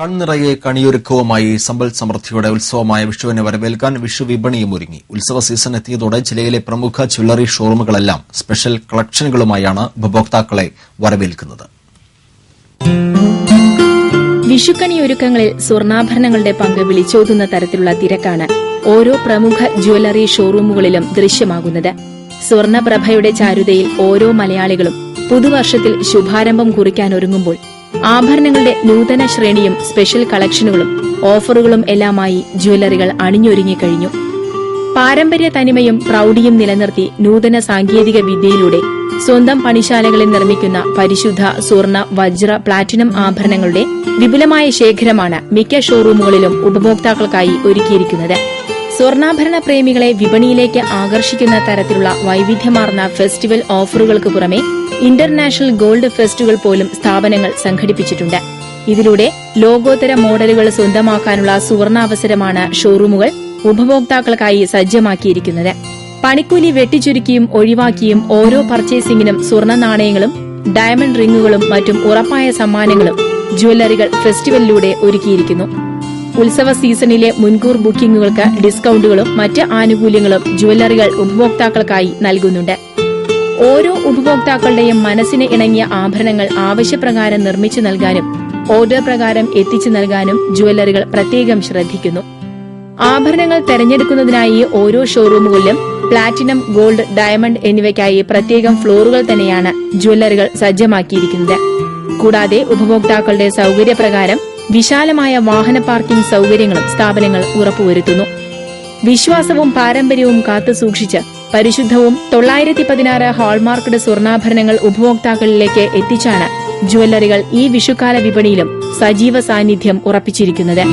കൺനിറയെ കണിയൊരുക്കവുമായി സമ്പൽ സമൃദ്ധിയുടെ ഉത്സവമായ വിഷുവിനെ വരവേൽക്കാൻ വിഷു വിപണിയും ഒരുങ്ങി. ഉത്സവ സീസൺ എത്തിയതോടെ ജില്ലയിലെ പ്രമുഖ ജ്വല്ലറി ഷോറൂമുകളെല്ലാം സ്പെഷ്യൽ കളക്ഷനുകളുമായാണ് ഉപഭോക്താക്കളെ വരവേൽക്കുന്നത്. വിഷുക്കണി ഒരുക്കങ്ങളിൽ സ്വർണാഭരണങ്ങളുടെ പങ്ക് വിളിച്ചോതുന്ന തരത്തിലുള്ള തിരക്കാണ് ഓരോ പ്രമുഖ ജ്വല്ലറി ഷോറൂമുകളിലും ദൃശ്യമാകുന്നത്. സ്വർണപ്രഭയുടെ ചാരുതയിൽ ഓരോ മലയാളികളും പുതുവർഷത്തിൽ ശുഭാരംഭം കുറിക്കാനൊരുങ്ങുമ്പോൾ ആഭരണങ്ങളുടെ നൂതന ശ്രേണിയും സ്പെഷ്യൽ കളക്ഷനുകളും ഓഫറുകളും എല്ലാമായി ജ്വല്ലറികൾ അണിഞ്ഞൊരുങ്ങിക്കഴിഞ്ഞു പാരമ്പര്യ തനിമയും പ്രൌഢിയും നിലനിർത്തി നൂതന സാങ്കേതിക വിദ്യയിലൂടെ സ്വന്തം പണിശാലകളിൽ നിർമ്മിക്കുന്ന പരിശുദ്ധ സ്വർണ വജ്ര പ്ലാറ്റിനം ആഭരണങ്ങളുടെ വിപുലമായ ശേഖരമാണ് മിക്ക ഷോറൂമുകളിലും ഉപഭോക്താക്കൾക്കായി ഒരുക്കിയിരിക്കുന്നത്. സ്വർണാഭരണ പ്രേമികളെ വിപണിയിലേക്ക് ആകർഷിക്കുന്ന തരത്തിലുള്ള വൈവിധ്യമാർന്ന ഫെസ്റ്റിവൽ ഓഫറുകൾക്ക് പുറമെ ഇന്റർനാഷണൽ ഗോൾഡ് ഫെസ്റ്റുകൾ പോലും സ്ഥാപനങ്ങൾ സംഘടിപ്പിച്ചിട്ടുണ്ട്. ഇതിലൂടെ ലോകോത്തര മോഡലുകൾ സ്വന്തമാക്കാനുള്ള സുവർണാവസരമാണ് ഷോറൂമുകൾ ഉപഭോക്താക്കൾക്കായി സജ്ജമാക്കിയിരിക്കുന്നത്. പണിക്കൂലി വെട്ടിച്ചുരുക്കിയും ഒഴിവാക്കിയും ഓരോ പർച്ചേസിംഗിനും സ്വർണ നാണയങ്ങളും ഡയമണ്ട് റിങ്ങുകളും മറ്റും ഉറപ്പായ സമ്മാനങ്ങളും ജ്വല്ലറികൾ ഫെസ്റ്റിവലിലൂടെ ഒരുക്കിയിരിക്കുന്നു. ഉത്സവ സീസണിലെ മുൻകൂർ ബുക്കിംഗുകൾക്ക് ഡിസ്കൌണ്ടുകളും മറ്റ് ആനുകൂല്യങ്ങളും ജുവല്ലറികൾ ഉപഭോക്താക്കൾക്കായി നൽകുന്നുണ്ട്. ഓരോ ഉപഭോക്താക്കളുടെയും മനസ്സിന് ഇണങ്ങിയ ആഭരണങ്ങൾ ആവശ്യപ്രകാരം നിർമ്മിച്ചു നൽകാനും ഓർഡർ പ്രകാരം എത്തിച്ചു നൽകാനും ജുവല്ലറികൾ പ്രത്യേകം ശ്രദ്ധിക്കുന്നു. ആഭരണങ്ങൾ തെരഞ്ഞെടുക്കുന്നതിനായി ഓരോ ഷോറൂമുകളിലും പ്ലാറ്റിനം ഗോൾഡ് ഡയമണ്ട് എന്നിവയ്ക്കായി പ്രത്യേകം ഫ്ലോറുകൾ തന്നെയാണ് ജുവല്ലറികൾ സജ്ജമാക്കിയിരിക്കുന്നത്. കൂടാതെ ഉപഭോക്താക്കളുടെ സൌകര്യപ്രകാരം വിശാലമായ വാഹന പാർക്കിംഗ് സൌകര്യങ്ങളും സ്ഥാപനങ്ങൾ ഉറപ്പുവരുത്തുന്നു. വിശ്വാസവും പാരമ്പര്യവും കാത്തുസൂക്ഷിച്ച് പരിശുദ്ധവും തൊള്ളായിരത്തി പതിനാറ് ഹാൾമാർക്കഡ് സ്വർണാഭരണങ്ങൾ ഉപഭോക്താക്കളിലേക്ക് എത്തിച്ചാണ് ജുവല്ലറികൾ ഈ വിഷുക്കാല വിപണിയിലും സജീവ സാന്നിധ്യം ഉറപ്പിച്ചിരിക്കുന്നത്.